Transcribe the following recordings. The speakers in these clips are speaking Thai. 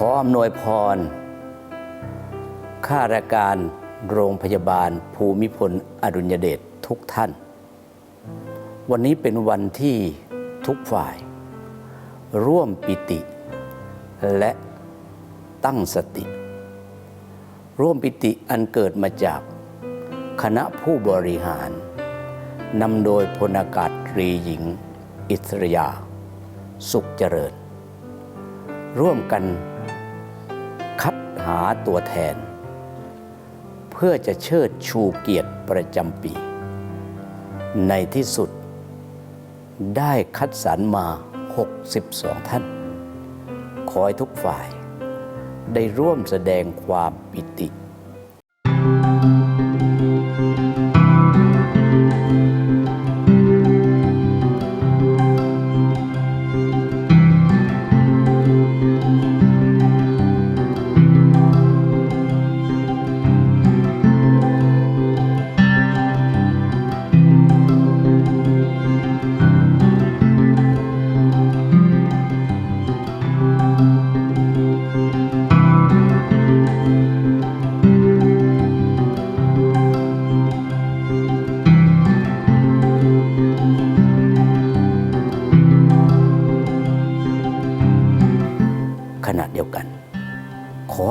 ขออำนวยพร ข้าราชการโรงพยาบาลภูมิพลอดุลยเดชทุกท่าน วันนี้เป็นวันที่ทุกฝ่าย ร่วมปิติ และตั้งสติ ร่วมปิติอันเกิดมาจากคณะผู้บริหาร นำโดยพลอากาศตรีหญิง อิสรยา สุขเจริญ ร่วมกัน หาตัวแทน เพื่อจะเชิดชูเกียรติประจำปี ในที่สุด ได้คัดสรรมา 62 ท่าน ขอให้ทุกฝ่าย ได้ร่วมแสดงความปิติ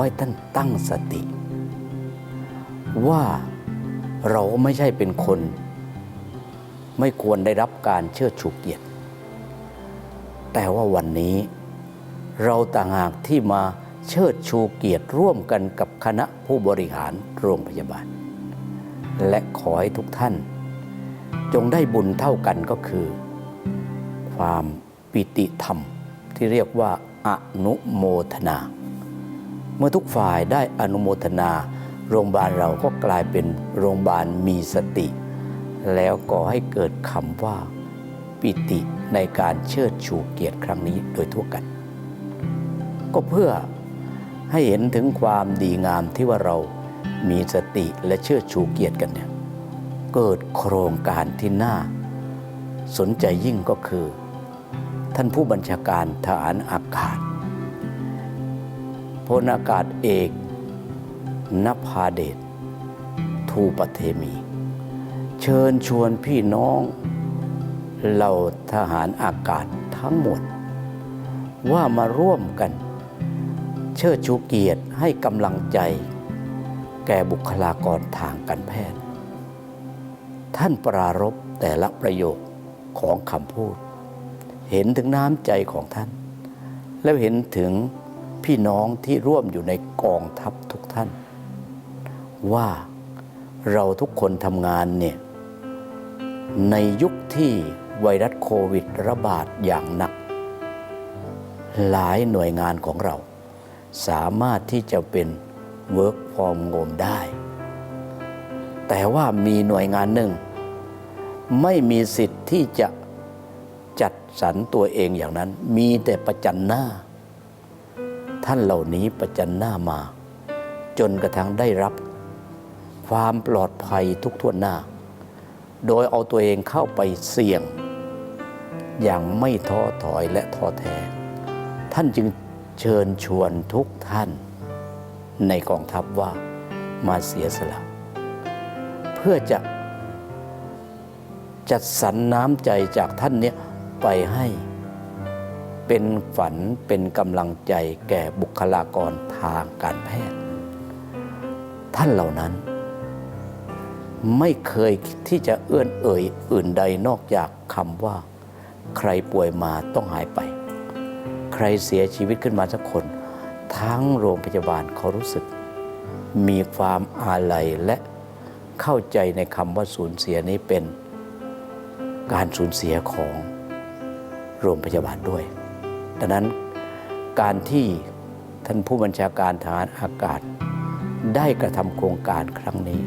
ให้ท่านตั้งสติ ว่าเราไม่ใช่เป็นคน ไม่ควรได้รับการเชิดชูเกียรติ แต่ว่าวันนี้เราต่างหากที่มาเชิดชูเกียรติร่วมกันกับคณะผู้บริหารโรงพยาบาล และขอให้ทุกท่าน จงได้บุญเท่ากันก็คือ ความปิติธรรมที่เรียกว่าอนุโมทนา เมื่อทุกฝ่ายได้อนุโมทนา โรงพยาบาลเราก็กลายเป็นโรงพยาบาลมีสติ แล้วก่อให้เกิดคำว่า ปิติในการเชิดชูเกียรติครั้งนี้โดยทั่วกัน ก็เพื่อให้เห็นถึงความดีงามที่ว่าเรามีสติและเชิดชูเกียรติกันเนี่ยเกิดโครงการที่น่า สนใจยิ่งก็คือ ท่านผู้บัญชาการทหารอากาศ พลอากาศเอกนภาเดชทูปเทมี เชิญชวนพี่น้องเหล่าทหารอากาศทั้งหมด ว่ามาร่วมกัน เชิดชูเกียรติให้กำลังใจ แก่บุคลากรทางการแพทย์ ท่านปรารบแต่ละประโยคของคำพูด เห็นถึงน้ำใจของท่าน แล้วเห็นถึง พี่น้องที่ร่วมอยู่ในกองทัพทุกท่าน ว่าเราทุกคนทำงานเนี่ยในยุคที่ไวรัสโควิดระบาดอย่างหนัก หลายหน่วยงานของเรา สามารถที่จะเป็น work from home ได้ แต่ว่ามีหน่วยงานหนึ่ง ไม่มีสิทธิ์ที่จะจัดสรรตัวเองอย่างนั้น มีแต่ประจันหน้า ท่านเหล่านี้ประจันหน้ามา จนกระทั่งได้รับ ความปลอดภัยทุกทวนหน้า โดยเอาตัวเองเข้าไปเสี่ยง อย่างไม่ท้อถอยและท้อแท้ท่านจึงเชิญชวนทุกท่านในกองทัพว่ามาเสียสละ เพื่อจะจัดสรรน้ำใจจากท่านเนี้ยไปให้ เป็นฝันเป็นกำลังใจแก่บุคลากรทางการแพทย์ ท่านเหล่านั้น ไม่เคยที่จะเอื้อนเอ่ยอื่นใดนอกจากคำว่า ใครป่วยมาต้องหายไป ใครเสียชีวิตขึ้นมาสักคน ทั้งโรงพยาบาลเขารู้สึก มีความอาลัยและเข้าใจในคำว่าสูญเสียนี้เป็นการสูญเสียของโรงพยาบาลด้วย ดังนั้นการที่ท่านผู้บัญชาการทหารอากาศ ได้กระทำโครงการครั้งนี้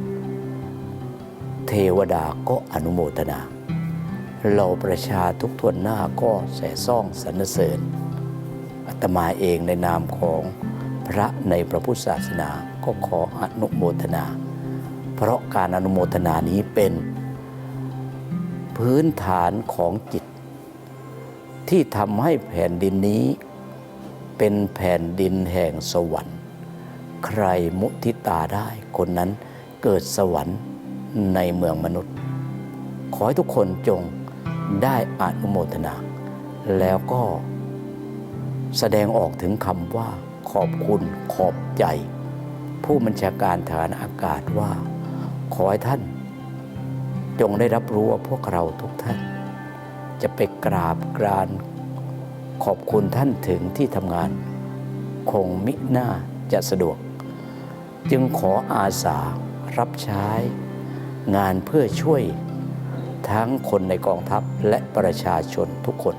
เทวดาก็อนุโมทนาเราประชาทุกทวนหน้าก็แส่ซ่องสรรเสริญอาตมาเองในนามของพระในพระพุทธศาสนาก็ขออนุโมทนา เพราะการอนุโมทนานี้เป็นพื้นฐานของจิต ที่ทำให้แผ่นดินนี้ เป็นแผ่นดินแห่งสวรรค์ ใครมุทิตาได้คนนั้นเกิดสวรรค์ในเมืองมนุษย์ ขอให้ทุกคนจงได้อนุโมทนา แล้วก็แสดงออกถึงคำว่าขอบคุณขอบใจ ผู้บัญชาการฐานอากาศว่า ขอให้ท่าน จงได้รับรู้ว่าพวกเราทุกท่าน จะไปกราบกรานขอบคุณท่านถึงที่ทำงาน คงมิหน่าจะสะดวก จึงขออาสารับใช้ งานเพื่อช่วยทั้งคนในกองทัพและประชาชนทุกคน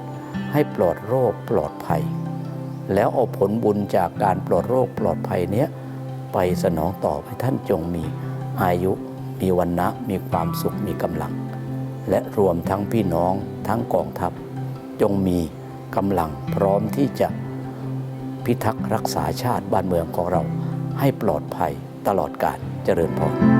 ให้ปลอดโรคปลอดภัย แล้วเอาผลบุญจากการปลอดโรคปลอดภัยเนี้ยไปสนองตอบให้ท่านจงมีอายุ มีวันนะมีความสุขมีกำลัง และรวมทั้งพี่น้องทั้งกองทัพ จงมีกำลังพร้อมที่จะพิทักษ์รักษาชาติบ้านเมืองของเราให้ปลอดภัยตลอดกาลเจริญพร